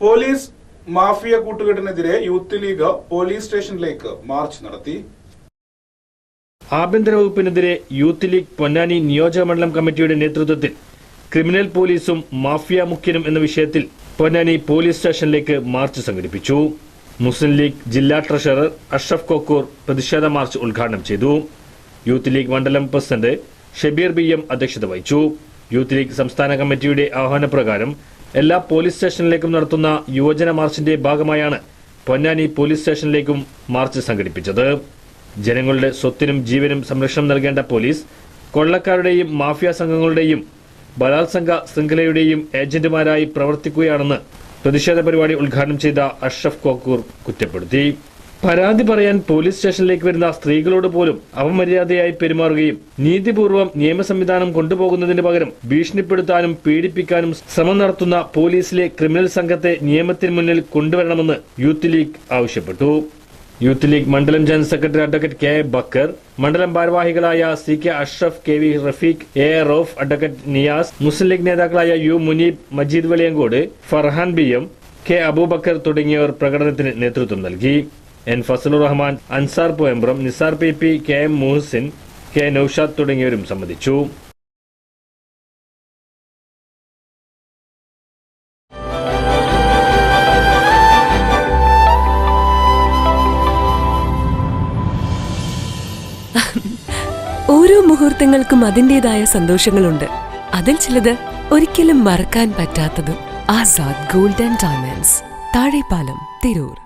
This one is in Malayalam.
പോലീസ് മാഫിയ കൂട്ടുകെട്ടിനെതിരെ യൂത്ത് ലീഗ് പോലീസ് സ്റ്റേഷനിലേക്ക് മാർച്ച് നടത്തി. ആഭ്യന്തര വകുപ്പിനെതിരെ യൂത്ത് ലീഗ് പൊന്നാനി നിയോജകമണ്ഡലം കമ്മിറ്റിയുടെ നേതൃത്വത്തിൽ ക്രിമിനൽ പോലീസും മാഫിയ മുഖ്യനും എന്ന വിഷയത്തിൽ പൊന്നാനി പോലീസ് സ്റ്റേഷനിലേക്ക് മാർച്ച് സംഘടിപ്പിച്ചു. മുസ്ലിം ലീഗ് ജില്ലാ ട്രഷറർ അഷ്റഫ് കോക്കൂർ പ്രതിഷേധ മാർച്ച് ഉദ്ഘാടനം ചെയ്തു. യൂത്ത് ലീഗ് മണ്ഡലം പ്രസിഡന്റ് ഷബീർ ബി എം അധ്യക്ഷത വഹിച്ചു. യൂത്ത് ലീഗ് സംസ്ഥാന കമ്മിറ്റിയുടെ ആഹ്വാനപ്രകാരം എല്ലാ പോലീസ് സ്റ്റേഷനിലേക്കും നടത്തുന്ന യുവജന മാർച്ചിന്റെ ഭാഗമായാണ് പൊന്നാനി പോലീസ് സ്റ്റേഷനിലേക്കും മാർച്ച് സംഘടിപ്പിച്ചത്. ജനങ്ങളുടെ സ്വത്തിനും ജീവനും സംരക്ഷണം നൽകേണ്ട പോലീസ് കൊള്ളക്കാരുടെയും മാഫിയ സംഘങ്ങളുടെയും ബലാത്സംഗ ശൃംഖലയുടെയും ഏജന്റുമാരായി പ്രവർത്തിക്കുകയാണെന്ന് പ്രതിഷേധ പരിപാടി ഉദ്ഘാടനം ചെയ്ത അഷ്റഫ് കോക്കൂർ കുറ്റപ്പെടുത്തി. പരാതി പറയാൻ പോലീസ് സ്റ്റേഷനിലേക്ക് വരുന്ന സ്ത്രീകളോട് പോലും അപമര്യാദയായി പെരുമാറുകയും നീതിപൂർവം നിയമ സംവിധാനം കൊണ്ടുപോകുന്നതിന് പകരം ഭീഷണിപ്പെടുത്താനും പീഡിപ്പിക്കാനും ശ്രമം നടത്തുന്ന പോലീസിലെ ക്രിമിനൽ സംഘത്തെ നിയമത്തിന് മുന്നിൽ കൊണ്ടുവരണമെന്ന് യൂത്ത് ലീഗ് ആവശ്യപ്പെട്ടു. യൂത്ത് ലീഗ് മണ്ഡലം general secretary advocate K Bakkar മണ്ഡലം ഭാരവാഹികളായ C K Ashraf K V Rafeeq A Rauf advocate Niyas Muslim League നേതാക്കളായ U Muneeb Majeed Valiyangode Farhan B M K Aboobacker തുടങ്ങിയവർ പ്രകടനത്തിന് നേതൃത്വം നൽകി. N Fazlur Rahman Ansar Pooyampram Nisar P P K M Muhasin K Noushad തുടങ്ങിയവരും സംബന്ധിച്ചു. ഓരോ മുഹൂർത്തങ്ങൾക്കും അതിന്റെതായ സന്തോഷങ്ങളുണ്ട്. അതിൽ ചിലത് ഒരിക്കലും മറക്കാൻ പറ്റാത്തതും ആസാദ് ഗോൾഡൻ ഡയമണ്ട്സ് താഴെപ്പാലം തിരൂർ.